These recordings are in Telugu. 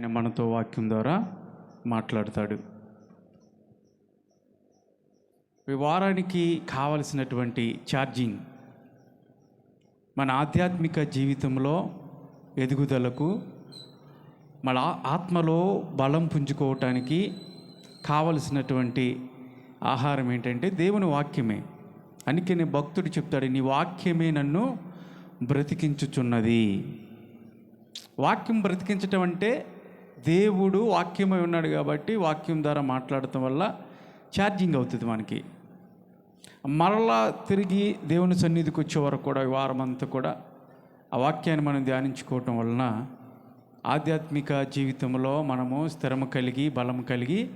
ఆయన మనతో వాక్యం ద్వారా మాట్లాడతాడు. వారానికి కావలసినటువంటి ఛార్జింగ్ మన ఆధ్యాత్మిక జీవితంలో ఎదుగుదలకు మన ఆత్మలో బలం పుంజుకోవటానికి కావలసినటువంటి ఆహారం ఏంటంటే దేవుని వాక్యమే. అందుకని భక్తుడు చెప్తాడు నీ వాక్యమే నన్ను బ్రతికించుచున్నది. వాక్యం బ్రతికించటం అంటే దేవుడు వాక్యమై ఉన్నాడు కాబట్టి వాక్యం ద్వారా మాట్లాడటం వల్ల ఛార్జింగ్ అవుతుంది మనకి. మరలా తిరిగి దేవుని సన్నిధికి వచ్చే వరకు కూడా ఈ వారం అంతా కూడా ఆ వాక్యాన్ని మనం ధ్యానించుకోవటం వలన ఆధ్యాత్మిక జీవితంలో మనము స్థిరము కలిగి బలం కలిగి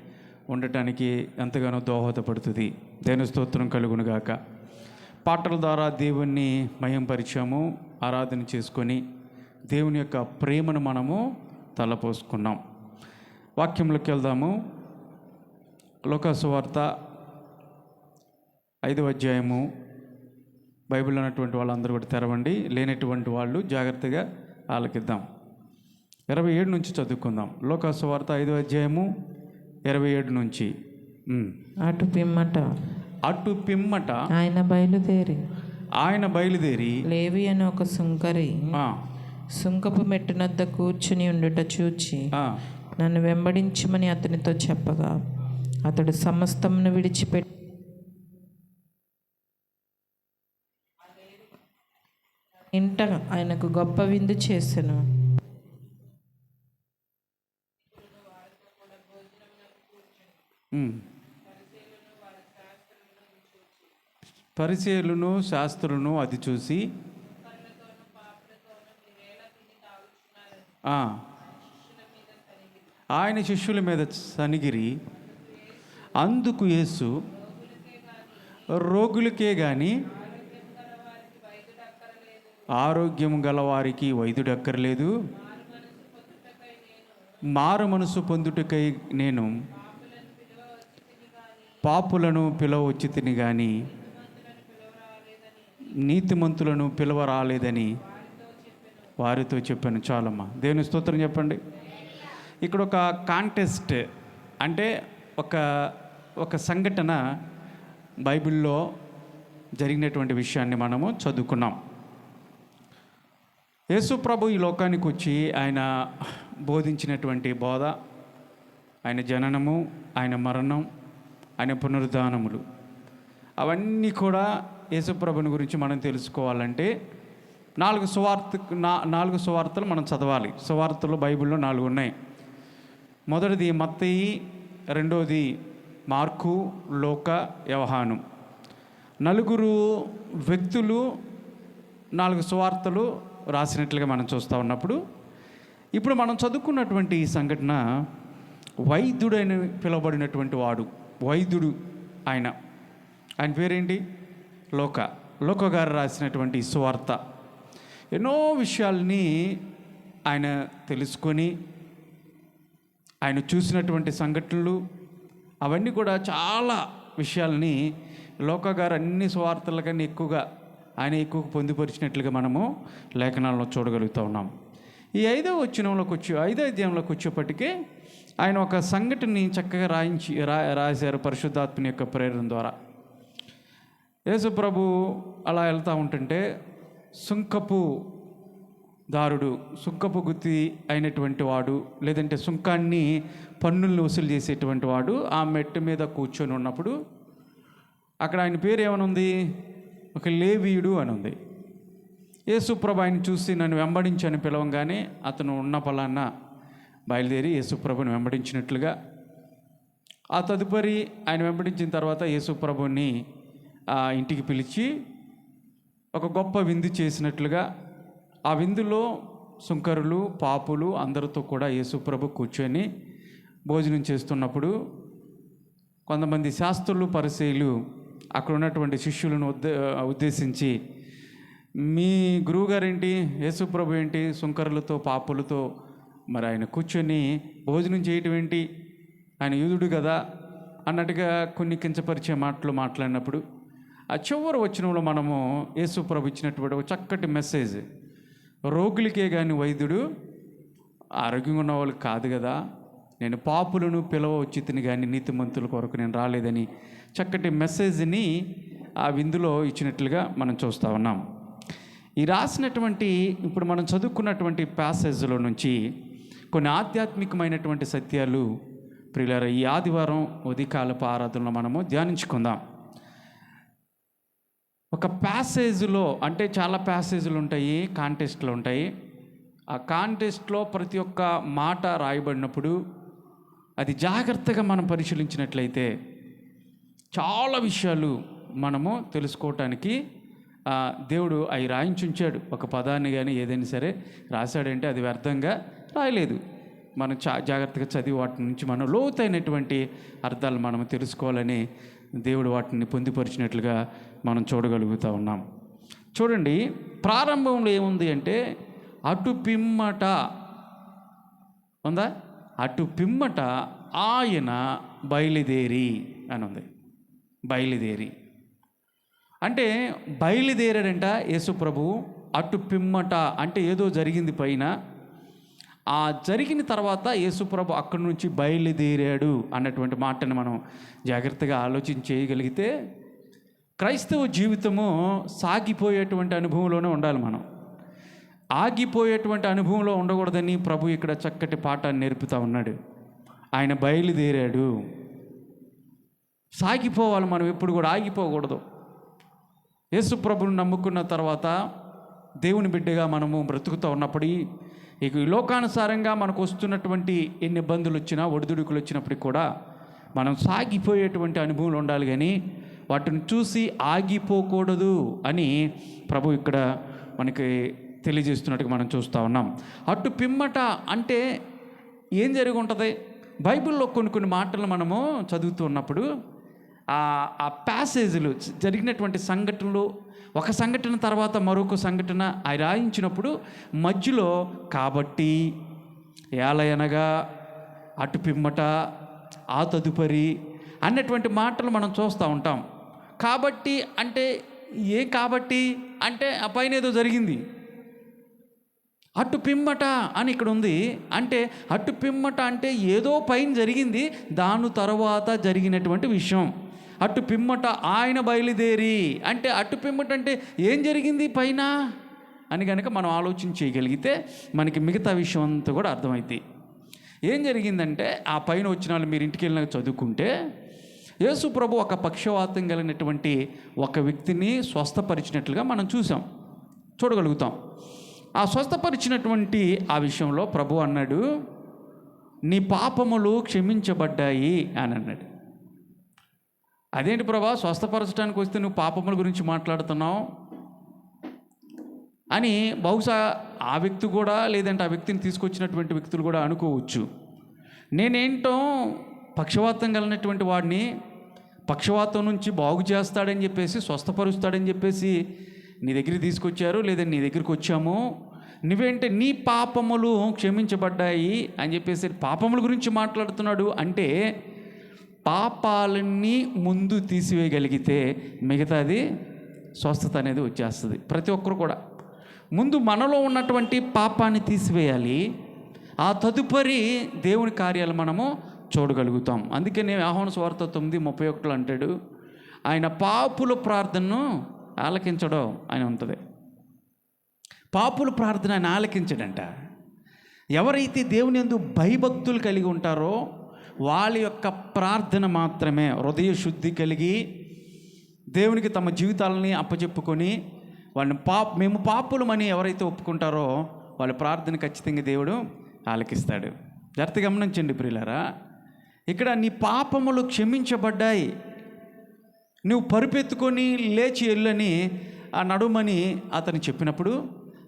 ఉండటానికి ఎంతగానో దోహదపడుతుంది. దేని స్తోత్రం కలుగునుగాక పాటల ద్వారా దేవుణ్ణి మయంపరిచాము ఆరాధన చేసుకొని దేవుని యొక్క ప్రేమను మనము తలపోసుకున్నాం. వాక్యంలోకి వెళ్దాము. లోకాసువార్త ఐదవ అధ్యాయము. బైబిల్ ఉన్నటువంటి వాళ్ళందరూ కూడా తెరవండి. లేనటువంటి వాళ్ళు జాగ్రత్తగా ఆలకిద్దాం. ఇరవై ఏడు నుంచి చదువుకుందాం. లోకాసువార్త ఐదవ అధ్యాయము ఇరవై ఏడు నుంచి. అటు పిమ్మట. అటు పిమ్మట ఆయన బయలుదేరి. ఆయన బయలుదేరి లేవి అని ఒక సుంకరి. సుంకపు మెట్టునద్ద కూర్చుని ఉండుట చూచి నన్ను వెంబడించమని అతనితో చెప్పగా అతడు సమస్తమును విడిచిపెట్టి ఇంట ఆయనకు గొప్ప విందు చేసెను. ఉమ్. పరిచయులను శాస్త్రులను అది చూసి ఆయన శిష్యుల మీద సనిగిరి. అందుకు యేసు రోగులకే కానీ ఆరోగ్యం గలవారికి వైద్యుడు అక్కర్లేదు మారు మనసు పొందుటకై నేను పాపులను పిలవచ్చి తిని కానీ నీతిమంతులను పిలవ రాలేదని వారితో చెప్పాను చాలమ్మా దేవుని స్తోత్రం చెప్పండి. ఇక్కడ ఒక కాంటెస్ట్ అంటే ఒక ఒక సంఘటన బైబిల్లో జరిగినటువంటి విషయాన్ని మనము చదువుకున్నాం. యేసు ప్రభు ఈ లోకానికి వచ్చి ఆయన బోధించినటువంటి బోధ ఆయన జననము ఆయన మరణం ఆయన పునరుద్ధానములు అవన్నీ కూడా యేసుప్రభుని గురించి మనం తెలుసుకోవాలంటే నాలుగు సువార్త నా నాలుగు సువార్తలు మనం చదవాలి. సువార్తలు బైబిల్లో నాలుగు ఉన్నాయి. మొదటిది మత్తయి రెండోది మార్కు లోక వ్యవహానం నలుగురు వ్యక్తులు నాలుగు సువార్తలు రాసినట్లుగా మనం చూస్తూ ఉన్నప్పుడు ఇప్పుడు మనం చదువుకున్నటువంటి ఈ సంఘటన వైద్యుడైన పిలువబడినటువంటి వాడు వైద్యుడు ఆయన. ఆయన పేరేంటి? లోక. లోక గారు రాసినటువంటి సువార్త. ఎన్నో విషయాల్ని ఆయన తెలుసుకొని ఆయన చూసినటువంటి సంఘటనలు అవన్నీ కూడా చాలా విషయాల్ని లోకగారు అన్ని స్వార్థల కన్నా ఎక్కువగా ఆయన ఎక్కువ పొందుపరిచినట్లుగా మనము లేఖనాలను చూడగలుగుతూ ఉన్నాం. ఈ ఐదో వచ్చినంలోకి వచ్చి ఐదో అధ్యాయంలోకి వచ్చేప్పటికే ఆయన ఒక సంఘటనని చక్కగా రాయించి రా రాశారు పరిశుద్ధాత్మని యొక్క ప్రేరణ ద్వారా. యేసు ప్రభు అలా వెళ్తూ ఉంటుంటే సుంకపు దారుడు సుంకపు గుత్తి అయినటువంటి వాడు లేదంటే సుంకాన్ని పన్నుల్ని వసూలు చేసేటువంటి వాడు ఆ మెట్టు మీద కూర్చొని ఉన్నప్పుడు అక్కడ ఆయన పేరు ఏమనుంది? ఒక లేవీయుడు అని ఉంది యేసుప్రభ ఆయన చూసి నన్ను వెంబడించని పిలవంగానే అతను ఉన్న పలాన్న బయలుదేరి యేసుప్రభుని వెంబడించినట్లుగా ఆ తదుపరి ఆయన వెంబడించిన తర్వాత యేసుప్రభుని ఆ ఇంటికి పిలిచి ఒక గొప్ప విందు చేసినట్లుగా ఆ విందులో సుంకరులు పాపులు అందరితో కూడా యేసుప్రభు కూర్చొని భోజనం చేస్తున్నప్పుడు కొంతమంది శాస్త్రులు పరిచయులు అక్కడ ఉన్నటువంటి శిష్యులను ఉద్దే ఉద్దేశించి మీ గురువుగారు ఏంటి యేసుప్రభు ఏంటి? సుంకరులతో పాపులతో మరి ఆయన కూర్చొని భోజనం చేయటం ఏంటి? ఆయన యూదుడు కదా? అన్నట్టుగా కొన్ని కించపరిచే మాటలు మాట్లాడినప్పుడు ఆ చివరి వచనంలో మనము యేసుప్రభు ఇచ్చినటువంటి ఒక చక్కటి మెసేజ్. రోగులకే కానీ వైద్యుడు ఆరోగ్యంగా ఉన్న వాళ్ళకి కాదు కదా. నేను పాపులను పిలవ వచ్చితిని కానీ నీతిమంతుల కొరకు నేను రాలేదని చక్కటి మెసేజ్ని ఆ విందులో ఇచ్చినట్లుగా మనం చూస్తూ ఉన్నాం. ఈ రాసినటువంటి ఇప్పుడు మనం చదువుకున్నటువంటి ప్యాసేజ్లో నుంచి కొన్ని ఆధ్యాత్మికమైనటువంటి సత్యాలు ప్రియులారా ఈ ఆదివారం ఉదయకాలపు ఆరాధనలో మనము ధ్యానించుకుందాం. ఒక ప్యాసేజ్లో అంటే చాలా ప్యాసేజ్లు ఉంటాయి కాంటెస్ట్లు ఉంటాయి. ఆ కాంటెస్ట్లో ప్రతి ఒక్క మాట రాయబడినప్పుడు అది జాగ్రత్తగా మనం పరిశీలించినట్లయితే చాలా విషయాలు మనము తెలుసుకోవటానికి దేవుడు అవి రాయించుంచాడు ఒక పదాన్ని కానీ ఏదైనా సరే రాశాడంటే అది వ్యర్థంగా రాయలేదు. మనం చా జాగ్రత్తగా చదివి వాటి నుంచి మనం లోతైనటువంటి అర్థాలు మనం తెలుసుకోవాలని దేవుడు వాటిని పొందుపరిచినట్లుగా మనం చూడగలుగుతూ ఉన్నాం. చూడండి ప్రారంభంలో ఏముంది అంటే అటు పిమ్మట ఉందా? అటు పిమ్మట ఆయన బయలుదేరి అని ఉంది. బయలుదేరి. అంటే బయలుదేరాడంట యేసుప్రభు అటు పిమ్మట అంటే ఏదో జరిగింది పైన. ఆ జరిగిన తర్వాత యేసుప్రభు అక్కడి నుంచి బయలుదేరాడు అన్నటువంటి మాటను మనం జాగ్రత్తగా ఆలోచన చేయగలిగితే క్రైస్తవ జీవితము సాగిపోయేటువంటి అనుభవంలోనే ఉండాలి మనం. ఆగిపోయేటువంటి అనుభవంలో ఉండకూడదని ప్రభు ఇక్కడ చక్కటి పాఠాన్ని నేర్పుతా ఉన్నాడు. ఆయన బయలుదేరాడు. సాగిపోవాలి మనం ఎప్పుడు కూడా ఆగిపోకూడదు. యేసు ప్రభుని నమ్ముకున్న తర్వాత దేవుని బిడ్డగా మనము బ్రతుకుతూ ఉన్నప్పుడు ఇక ఈ లోకానుసారంగా మనకు వస్తున్నటువంటి ఎన్ని ఇబ్బందులు వచ్చినా ఒడిదుడుకులు వచ్చినప్పటికి కూడా మనం సాగిపోయేటువంటి అనుభవంలో ఉండాలి కానీ వాటిని చూసి ఆగిపోకూడదు అని ప్రభు ఇక్కడ మనకి తెలియజేస్తున్నట్టుగా మనం చూస్తూ ఉన్నాం. అటు పిమ్మట అంటే ఏం జరిగి ఉంటుంది బైబిల్లో కొన్ని కొన్ని మాటలు మనము చదువుతూ ఉన్నప్పుడు ఆ ఆ ప్యాసేజ్లు జరిగినటువంటి సంఘటనలు ఒక సంఘటన తర్వాత మరొక సంఘటన అవి రాయించినప్పుడు మధ్యలో కాబట్టి ఏలయనగా అటు పిమ్మట ఆ తదుపరి అన్నటువంటి మాటలు మనం చూస్తూ ఉంటాం. కాబట్టి అంటే ఏం కాబట్టి? అంటే ఆ పైన ఏదో జరిగింది. అటు పిమ్మట అని ఇక్కడ ఉంది. అంటే అటు పిమ్మట అంటే ఏదో పైన జరిగింది. దాని తర్వాత జరిగినటువంటి విషయం. అటు పిమ్మట ఆయన బయలుదేరి. అంటే అటు పిమ్మట అంటే ఏం జరిగింది పైన? అని కనుక మనం ఆలోచన చేయగలిగితే మనకి మిగతా విషయం అంతా కూడా అర్థమైంది ఏం జరిగిందంటే ఆ పైన వచ్చిన వాళ్ళు మీరు ఇంటికి వెళ్ళినాక చదువుకుంటే యేసు ప్రభు ఒక పక్షవాతం కలిగినటువంటి ఒక వ్యక్తిని స్వస్థపరిచినట్లుగా మనం చూసాం. చూడగలుగుతాం. ఆ స్వస్థపరిచినటువంటి ఆ విషయంలో ప్రభు అన్నాడు నీ పాపములు క్షమించబడ్డాయి అని అన్నాడు. అదేంటి ప్రభా? స్వస్థపరచడానికి వస్తే నువ్వు పాపముల గురించి మాట్లాడుతున్నావు? అని బహుశా ఆ వ్యక్తి కూడా లేదంటే ఆ వ్యక్తిని తీసుకొచ్చినటువంటి వ్యక్తులు కూడా అనుకోవచ్చు. నేనేంటో పక్షవాతం కలిగినటువంటి వాడిని పక్షవాతం నుంచి బాగు చేస్తాడని చెప్పేసి స్వస్థపరుస్తాడని చెప్పేసి నీ దగ్గరికి తీసుకొచ్చారు లేదా నీ దగ్గరికి వచ్చాము? నువ్వేంటే నీ పాపములు క్షమించబడ్డాయి అని చెప్పేసి పాపముల గురించి మాట్లాడుతున్నాడు అంటే పాపాలన్నీ ముందు తీసివేయగలిగితే మిగతాది స్వస్థత అనేది వచ్చేస్తుంది. ప్రతి ఒక్కరు కూడా. ముందు మనలో ఉన్నటువంటి పాపాన్ని తీసివేయాలి. ఆ తదుపరి దేవుని కార్యాలు మనము చూడగలుగుతాం అందుకే నేను ఆహ్వాన స్వార్థ తొమ్మిది ముప్పై ఒకటిలో అంటాడు ఆయన పాపుల ప్రార్థనను ఆలకించడం ఆయన ఉంటుంది. పాపుల ప్రార్థన ఆయన ఆలకించడంట. ఎవరైతే దేవుని ఎందు భయభక్తులు కలిగి ఉంటారో వాళ్ళ యొక్క ప్రార్థన మాత్రమే హృదయ శుద్ధి కలిగి దేవునికి తమ జీవితాలని అప్పచెప్పుకొని వాళ్ళని పాప మేము పాపులమని ఎవరైతే ఒప్పుకుంటారో వాళ్ళ ప్రార్థన ఖచ్చితంగా దేవుడు ఆలకిస్తాడు. జాగ్రత్త గమనించండి ప్రియులారా ఇక్కడ నీ పాపములు క్షమించబడ్డాయి. నువ్వు పరుపెత్తుకొని లేచి వెళ్ళని ఆ నడుమని అతను చెప్పినప్పుడు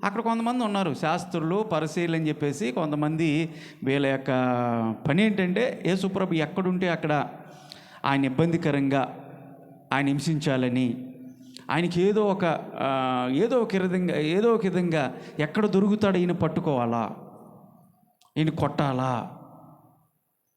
అక్కడ కొంతమంది ఉన్నారు. శాస్త్రులు పరిశీలన చెప్పేసి కొంతమంది వీళ్ళ యొక్క పని ఏంటంటే యేసుప్రభు ఎక్కడుంటే అక్కడ ఆయన ఇబ్బందికరంగా ఆయన హింసించాలని ఆయనకి ఏదో ఒక ఏదో ఒక విధంగా ఏదో ఒక విధంగా ఎక్కడ దొరుకుతాడో ఈయన పట్టుకోవాలా? ఈయన కొట్టాలా?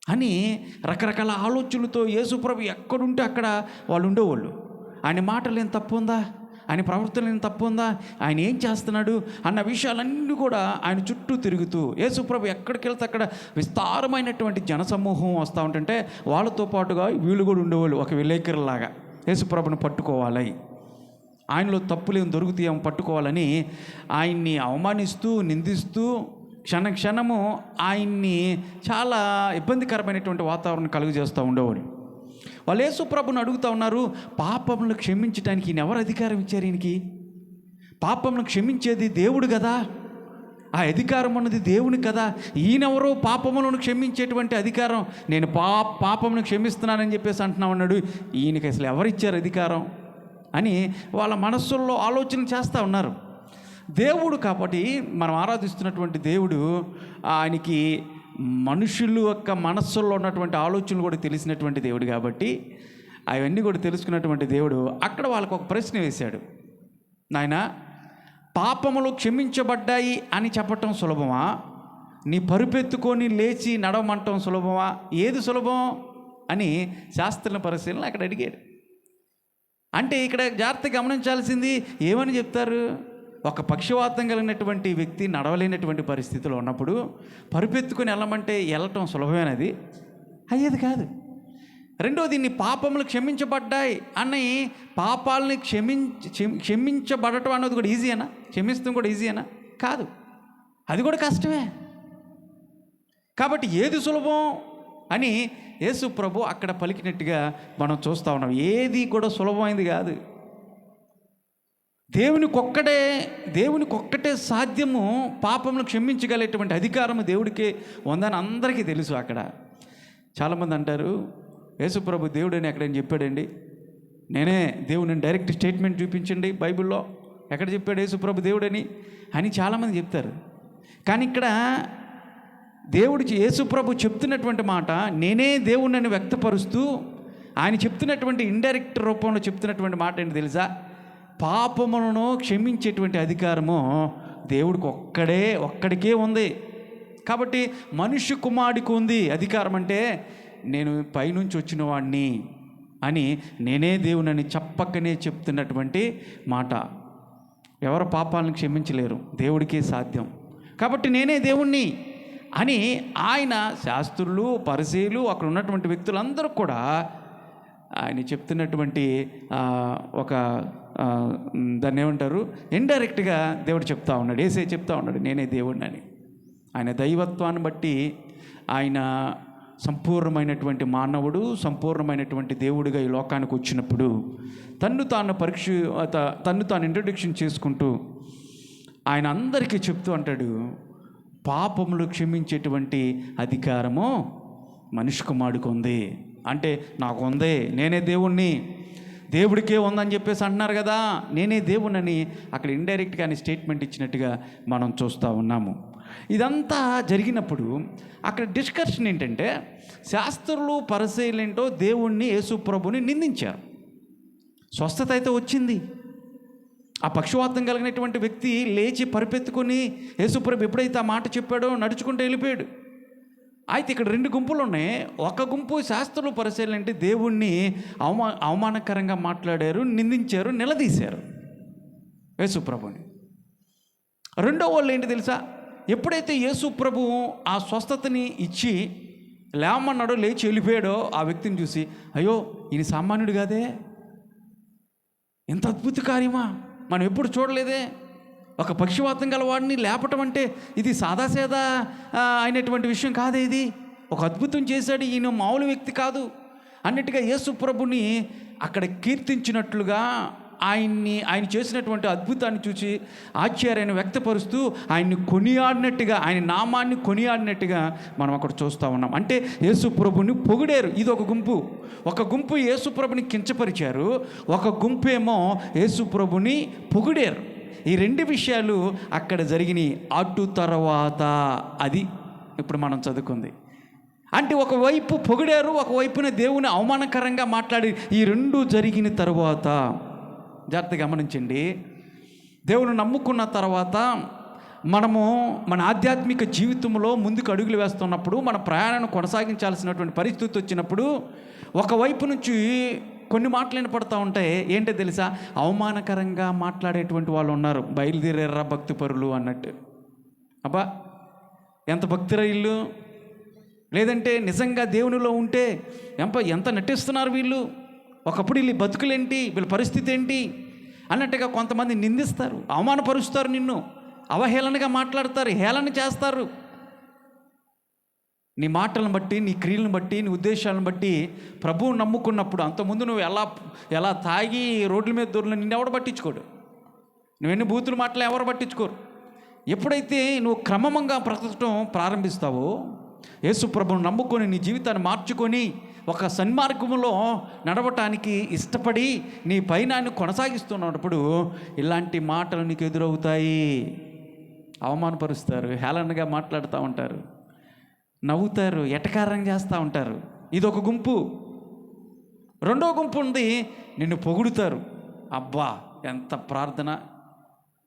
అని రకరకాల ఆలోచనలతో యేసుప్రభు ఎక్కడుంటే అక్కడ వాళ్ళు ఉండేవాళ్ళు. ఆయన మాటలు ఏం తప్పు ఉందా? ఆయన ప్రవర్తన తప్పు ఉందా? ఆయన ఏం చేస్తున్నాడు? అన్న విషయాలన్నీ కూడా ఆయన చుట్టూ తిరుగుతూ యేసుప్రభు ఎక్కడికి వెళ్తే అక్కడ విస్తారమైనటువంటి జనసమూహం వస్తూ ఉంటుంటే వాళ్ళతో పాటుగా వీళ్ళు కూడా ఉండేవాళ్ళు ఒక విలేకరులాగా. యేసుప్రభుని పట్టుకోవాలి. ఆయనలో తప్పులేం దొరుకుతాయేమో పట్టుకోవాలని ఆయన్ని అవమానిస్తూ నిందిస్తూ క్షణ క్షణము ఆయన్ని చాలా ఇబ్బందికరమైనటువంటి వాతావరణం కలుగజేస్తూ ఉండేవాడు. వాళ్ళు యేసుప్రభుని అడుగుతూ ఉన్నారు పాపములను క్షమించడానికి ఈయన ఎవరు అధికారం ఇచ్చారు ఈయనకి? పాపమును క్షమించేది దేవుడు కదా. ఆ అధికారం ఉన్నది దేవుని కదా. ఈయనెవరో పాపములను క్షమించేటువంటి అధికారం. నేను పా పాపమును క్షమిస్తున్నానని చెప్పేసి అంటున్నా అన్నాడు. ఈయనకి అసలు ఎవరిచ్చారు అధికారం? అని వాళ్ళ మనస్సుల్లో ఆలోచన చేస్తూ ఉన్నారు. దేవుడు కాబట్టి మనం ఆరాధిస్తున్నటువంటి దేవుడు ఆయనకి మనుషులు యొక్క మనస్సుల్లో ఉన్నటువంటి ఆలోచనలు కూడా తెలిసినటువంటి దేవుడు కాబట్టి అవన్నీ కూడా తెలుసుకున్నటువంటి దేవుడు అక్కడ వాళ్ళకు ఒక ప్రశ్న వేశాడు. నాయన పాపములు క్షమించబడ్డాయి అని చెప్పటం సులభమా? నీ పరుపెత్తుకొని లేచి నడవమంటం సులభమా? ఏది సులభం? అని శాస్త్ర పరిశీలన అక్కడ అడిగాడు. అంటే ఇక్కడ జాగ్రత్త గమనించాల్సింది ఏమని చెప్తారు? ఒక పక్షవాతం కలిగినటువంటి వ్యక్తి నడవలేనటువంటి పరిస్థితిలో ఉన్నప్పుడు పరుపెత్తుకొని వెళ్ళమంటే వెళ్ళటం సులభమైనది. అయ్యేది కాదు. రెండోది నీ పాపములు క్షమించబడ్డాయి అని పాపాలని క్షమించ క్షమించబడటం అన్నది కూడా ఈజీయేనా క్షమిస్తాం కూడా ఈజీయేనా కాదు. అది కూడా కష్టమే. కాబట్టి ఏది సులభం అని యేసు ప్రభు అక్కడ పలికినట్టుగా మనం చూస్తూ ఉన్నాం. ఏది కూడా సులభమైంది కాదు. దేవునికొక్కడే దేవునికొక్కటే సాధ్యము పాపమును క్షమించగలేటువంటి అధికారము దేవుడికే ఉందని అందరికీ తెలుసు అక్కడ. చాలామంది అంటారు యేసుప్రభు దేవుడని ఎక్కడని చెప్పాడండి? నేనే దేవుని డైరెక్ట్ స్టేట్మెంట్ చూపించండి బైబిల్లో. ఎక్కడ చెప్పాడు యేసుప్రభు దేవుడని? అని చాలామంది చెప్తారు. కానీ ఇక్కడ దేవుడు యేసుప్రభు చెప్తున్నటువంటి మాట నేనే దేవుణ్ణి వ్యక్తపరుస్తూ ఆయన చెప్తున్నటువంటి ఇండైరెక్ట్ రూపంలో చెప్తున్నటువంటి మాట ఏంటి తెలుసా? పాపములను క్షమించేటువంటి అధికారము దేవుడికి ఒక్కడే ఒక్కడికే ఉంది. కాబట్టి మనుష్య కుమారుడికి ఉంది అధికారం అంటే నేను పైనుంచి వచ్చిన వాడిని అని నేనే దేవునని చెప్పకనే చెప్తున్నటువంటి మాట. ఎవరు పాపాలను క్షమించలేరు దేవుడికే సాధ్యం. కాబట్టి నేనే దేవుణ్ణి అని ఆయన శాస్త్రులు పరిశీలు అక్కడ ఉన్నటువంటి వ్యక్తులందరూ కూడా ఆయన చెప్తున్నటువంటి ఒక దాన్ని ఏమంటారు? ఇండైరెక్ట్గా దేవుడు చెప్తా ఉన్నాడు. ఏసే చెప్తా ఉన్నాడు నేనే దేవుడిని అని ఆయన దైవత్వాన్ని బట్టి ఆయన సంపూర్ణమైనటువంటి మానవుడు సంపూర్ణమైనటువంటి దేవుడిగా ఈ లోకానికి వచ్చినప్పుడు తన్ను తాను పరీక్ష త- తన్ను తాను ఇంట్రొడక్షన్ చేసుకుంటూ ఆయన అందరికీ చెప్తూ అంటాడు పాపములు క్షమించేటువంటి అధికారము మనిషి కుమారుడికి ఉంది. అంటే నాకు ఉంది నేనే దేవుణ్ణి. దేవుడికే ఉందని చెప్పేసి అంటున్నారు కదా నేనే దేవుణ్ణని. అక్కడ ఇండైరెక్ట్గా అని స్టేట్మెంట్ ఇచ్చినట్టుగా మనం చూస్తూ ఉన్నాము. ఇదంతా జరిగినప్పుడు అక్కడ డిస్కషన్ ఏంటంటే శాస్త్రులు పరిశీలేంటో దేవుణ్ణి యేసుప్రభుని నిందించారు. స్వస్థత అయితే వచ్చింది. ఆ పక్షవాతం కలిగినటువంటి వ్యక్తి లేచి పరిపెత్తుకొని యేసుప్రభు ఎప్పుడైతే ఆ మాట చెప్పాడో నడుచుకుంటూ వెళ్ళిపోయాడు. అయితే ఇక్కడ రెండు గుంపులు ఉన్నాయి. ఒక గుంపు శాస్త్రులు పరిశీలన అంటే దేవుణ్ణి అవమా అవమానకరంగా మాట్లాడారు నిందించారు నిలదీశారు. యేసుప్రభుని రెండో వాళ్ళు ఏంటి తెలుసా? ఎప్పుడైతే యేసు ప్రభు ఆ స్వస్థతని ఇచ్చి లేమన్నాడో లేచి వెళ్ళిపోయాడో ఆ వ్యక్తిని చూసి అయ్యో ఈయన సామాన్యుడు కాదే? ఎంత అద్భుత కార్యమా? మనం ఎప్పుడు చూడలేదే? ఒక పక్షివాతం గల వాడిని లేపటం అంటే ఇది సాదాసేదా అయినటువంటి విషయం కాదే ఇది? ఒక అద్భుతం చేశాడు ఈయన మామూలు వ్యక్తి కాదు. అన్నట్టుగా యేసుప్రభుని అక్కడ కీర్తించినట్లుగా ఆయన్ని ఆయన చేసినటువంటి అద్భుతాన్ని చూసి ఆశ్చర్యాన్ని వ్యక్తపరుస్తూ ఆయన్ని కొనియాడినట్టుగా ఆయన నామాన్ని కొనియాడినట్టుగా మనం అక్కడ చూస్తూ ఉన్నాం. అంటే యేసుప్రభుని పొగిడారు. ఇది ఒక గుంపు. ఒక గుంపు యేసుప్రభుని కించపరిచారు. ఒక గుంపు ఏమో యేసు పొగిడారు. ఈ రెండు విషయాలు అక్కడ జరిగినాయి. అటు తర్వాత అది ఇప్పుడు మనం చదువుకుంది. అంటే ఒకవైపు పొగిడారు ఒకవైపున దేవుని అవమానకరంగా మాట్లాడి ఈ రెండు జరిగిన తరువాత జాగ్రత్త గమనించండి. దేవుని నమ్ముకున్న తర్వాత మనము మన ఆధ్యాత్మిక జీవితంలో ముందుకు అడుగులు వేస్తున్నప్పుడు మన ప్రయాణాన్ని కొనసాగించాల్సినటువంటి పరిస్థితి వచ్చినప్పుడు ఒకవైపు నుంచి కొన్ని మాటలు వినపడతా ఉంటాయి. ఏంటో తెలుసా? అవమానకరంగా మాట్లాడేటువంటి వాళ్ళు ఉన్నారు. బయలుదేరేర్రా భక్తి పరులు అన్నట్టు. అబ్బా ఎంత భక్తిరా ఇల్లు లేదంటే నిజంగా దేవునిలో ఉంటే ఎంప ఎంత నటిస్తున్నారు వీళ్ళు? ఒకప్పుడు వీళ్ళు బతుకులేంటి? వీళ్ళ పరిస్థితి ఏంటి? అన్నట్టుగా కొంతమంది నిందిస్తారు. అవమానపరుస్తారు నిన్ను. అవహేళనగా మాట్లాడతారు. హేళన చేస్తారు. నీ మాటలను బట్టి నీ క్రియలను బట్టి నీ ఉద్దేశాలను బట్టి ప్రభువు నమ్ముకున్నప్పుడు అంతకుముందు నువ్వు ఎలా ఎలా తాగి రోడ్ల మీద దూరం నిన్ను ఎవడు పట్టించుకోడు? నువ్వెన్ని బూతులు మాటలు ఎవరు పట్టించుకోరు? ఎప్పుడైతే నువ్వు క్రమంగా బ్రతకటం ప్రారంభిస్తావో యేసు ప్రభును నమ్ముకొని నీ జీవితాన్ని మార్చుకొని ఒక సన్మార్గంలో నడవటానికి ఇష్టపడి నీ పైనాన్ని కొనసాగిస్తున్నప్పుడు ఇలాంటి మాటలు నీకు ఎదురవుతాయి. అవమానపరుస్తారు. హేళనగా మాట్లాడుతూ ఉంటారు. నవ్వుతారు ఎటకారం చేస్తూ ఉంటారు. ఇది ఒక గుంపు. రెండో గుంపు ఉంది నిన్ను పొగుడుతారు. అబ్బా ఎంత ప్రార్థన.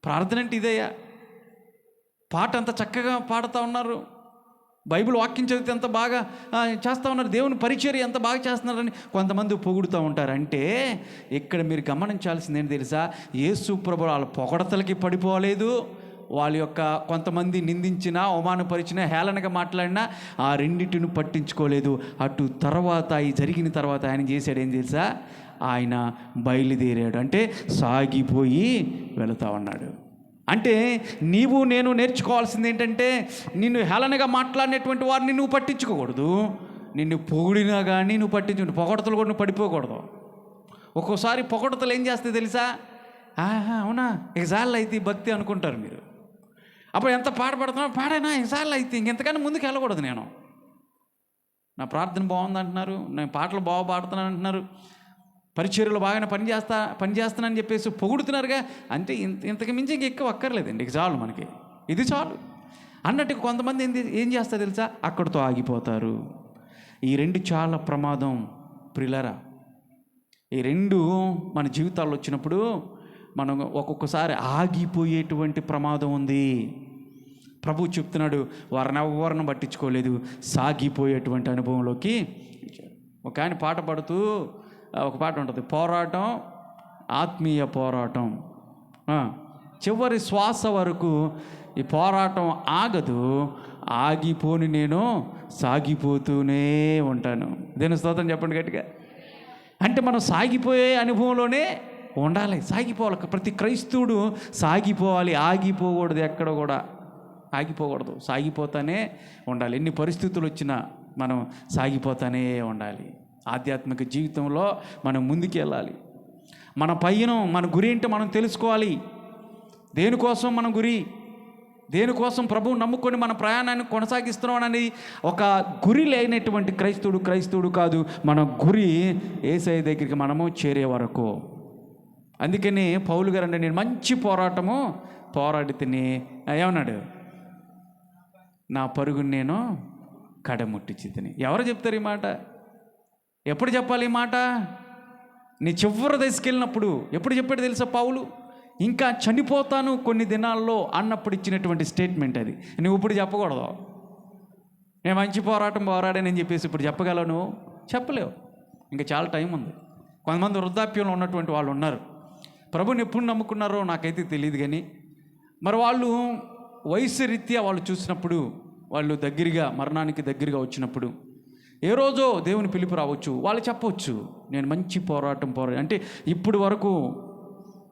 ప్రార్థన అంటే ఇదేయా? పాట అంత చక్కగా పాడుతూ ఉన్నారు. బైబిల్ వాక్యం చదివితే ఎంత బాగా చేస్తూ ఉన్నారు. దేవుని పరిచర్య ఎంత బాగా చేస్తున్నారని కొంతమంది పొగుడుతూ ఉంటారు. అంటే ఇక్కడ మీరు గమనించాల్సింది ఏంటి తెలుసా? యేసు ప్రభు వాళ్ళ పొగడతలకి పడిపోలేదు. వాళ్ళ యొక్క కొంతమంది నిందించిన అవమానపరిచిన హేళనగా మాట్లాడినా ఆ రెండింటిని పట్టించుకోలేదు. అటు తర్వాత ఈ జరిగిన తర్వాత ఆయన చేశాడు ఏం తెలుసా? ఆయన బయలుదేరాడు. అంటే సాగిపోయి వెళుతూ ఉన్నాడు. అంటే నీవు నేను నేర్చుకోవాల్సింది ఏంటంటే నిన్ను హేళనగా మాట్లాడినటువంటి వారిని నువ్వు పట్టించుకోకూడదు. నిన్ను పొగిడినా కానీ నువ్వు పట్టించుకుంటు పొగడతలు కూడా నువ్వు పడిపోకూడదు. ఒక్కోసారి పొగడతలు ఏం చేస్తే తెలుసా? ఆహా అవునా? ఎగ్జాల్ అయితే ఈ భక్తి అనుకుంటారు మీరు. అప్పుడు ఎంత పాట పడుతున్నా పాడైనా? ఎగ్జాల్ అయితే ఇంకెంతకన్నా ముందుకు వెళ్ళకూడదు నేను. నా ప్రార్థన బాగుంది అంటున్నారు నేను పాటలు బాగా పాడుతున్నాను అంటున్నారు పరిచర్యలు బాగానే పని చేస్తా పని చేస్తానని చెప్పేసి పొగుడుతున్నారుగా అంటే ఇంత ఇంతకు మించి ఇంక ఎక్కువ అక్కర్లేదండి ఇక చాలు మనకి. ఇది చాలు. అన్నట్టు కొంతమంది ఏంది ఏం చేస్తా తెలుసా? అక్కడితో ఆగిపోతారు. ఈ రెండు చాలా ప్రమాదం ప్రిలరా. ఈ రెండు మన జీవితాల్లో వచ్చినప్పుడు మనం ఒక్కొక్కసారి ఆగిపోయేటువంటి ప్రమాదం ఉంది. ప్రభు చెప్తున్నాడు వారిని ఎవరిని పట్టించుకోలేదు. సాగిపోయేటువంటి అనుభవంలోకి ఒక ఆయన పాట పాడుతూ ఒక పాట ఉంటుంది పోరాటం ఆత్మీయ పోరాటం. చివరి శ్వాస వరకు ఈ పోరాటం ఆగదు ఆగిపోని నేను సాగిపోతూనే ఉంటాను. దేని స్తోత్రం చెప్పండి గట్టిగా? అంటే మనం సాగిపోయే అనుభవంలోనే ఉండాలి. సాగిపోవాలి. ప్రతి క్రైస్తవుడు సాగిపోవాలి. ఆగిపోకూడదు ఎక్కడ కూడా. ఆగిపోకూడదు. సాగిపోతానే ఉండాలి. ఎన్ని పరిస్థితులు వచ్చినా మనం సాగిపోతానే ఉండాలి. ఆధ్యాత్మిక జీవితంలో మనం ముందుకు వెళ్ళాలి మన పైన మన గురి ఏంటో మనం తెలుసుకోవాలి. దేనికోసం మన గురి? దేనికోసం ప్రభువు నమ్ముకొని మన ప్రయాణాన్ని కొనసాగిస్తున్నాం అనేది ఒక గురి లేనటువంటి క్రైస్తవుడు క్రైస్తవుడు కాదు. మన గురి ఏసఐ దగ్గరికి మనము చేరే వరకు అందుకని పౌలు గారు అంటే నేను మంచి పోరాటము పోరాడి తిని ఏమన్నాడు? నా పరుగుని నేను కడముట్టించి తిని ఎవరు చెప్తారు ఈ మాట? ఎప్పుడు చెప్పాలి ఈ మాట? నీ చివరి దశకెళ్ళినప్పుడు ఎప్పుడు చెప్పాడు తెలుసా పావులు ఇంకా చనిపోతాను కొన్ని దినాల్లో అన్నప్పుడు ఇచ్చినటువంటి స్టేట్మెంట్ అది. నువ్వు ఇప్పుడు చెప్పకూడదు. నేను మంచి పోరాటం పోరాడానని చెప్పేసి ఇప్పుడు చెప్పగలను చెప్పలేవు. ఇంకా చాలా టైం ఉంది. కొంతమంది వృద్ధాప్యంలో ఉన్నటువంటి వాళ్ళు ఉన్నారు. ప్రభుని ఎప్పుడు నమ్ముకున్నారో నాకైతే తెలియదు కానీ మరి వాళ్ళు వయసు రీత్యా వాళ్ళు చూసినప్పుడు వాళ్ళు దగ్గరగా మరణానికి దగ్గరగా వచ్చినప్పుడు ఏ రోజో దేవుని పిలుపు రావచ్చు వాళ్ళు చెప్పవచ్చు నేను మంచి పోరాటం పోరా అంటే ఇప్పుడు వరకు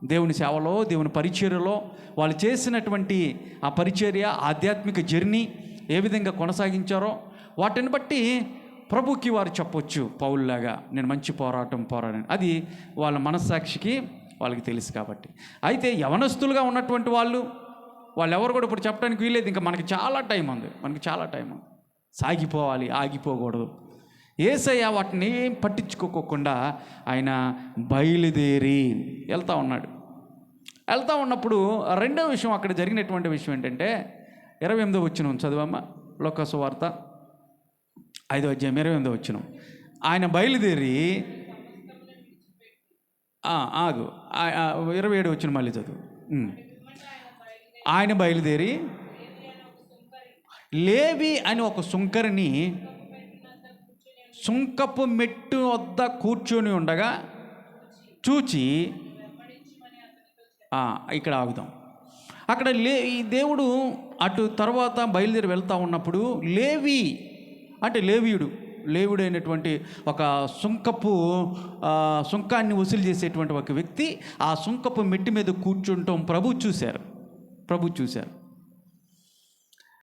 దేవుని సేవలో దేవుని పరిచర్యలో వాళ్ళు చేసినటువంటి ఆ పరిచర్య ఆధ్యాత్మిక జర్నీ ఏ విధంగా కొనసాగించారో వాటిని బట్టి ప్రభుకి వారు చెప్పొచ్చు పౌల్లాగా నేను మంచి పోరాటం పోరాడని. అది వాళ్ళ మనస్సాక్షికి వాళ్ళకి తెలుసు కాబట్టి. అయితే యవనస్తులుగా ఉన్నటువంటి వాళ్ళు వాళ్ళు ఎవరు కూడా ఇప్పుడు చెప్పడానికి వీలేదు ఇంకా మనకి చాలా టైం ఉంది. మనకి చాలా టైం ఉంది. సాగిపోవాలి ఆగిపోకూడదు. ఏసయ్య వాటిని ఏం పట్టించుకోకుండా ఆయన బయలుదేరి వెళ్తూ ఉన్నాడు. వెళ్తూ ఉన్నప్పుడు రెండో విషయం అక్కడ జరిగినటువంటి విషయం ఏంటంటే ఇరవై ఎనిమిదో వచ్చిన చదువమ్మ లోకసు వార్త ఐదో అధ్యాయం ఇరవై ఎనిమిదో వచ్చిన ఆయన బయలుదేరి ఆగు. ఆ- ఇరవై ఏడు వచ్చిన మళ్ళీ చదువు. ఆయన బయలుదేరి లేవి అని ఒక సుంకరిని సుంకపు మెట్టు వద్ద కూర్చొని ఉండగా చూచి ఇక్కడ ఆగుదాం. అక్కడ లే ఈ దేవుడు అటు తర్వాత బయలుదేరి వెళ్తా ఉన్నప్పుడు లేవి అంటే లేవీయుడు లేవుడైనటువంటి ఒక సుంకపు సుంకాన్ని వసూలు చేసేటువంటి ఒక వ్యక్తి ఆ సుంకపు మెట్టి మీద కూర్చుంటాం. ప్రభు చూశారు. ప్రభు చూశారు.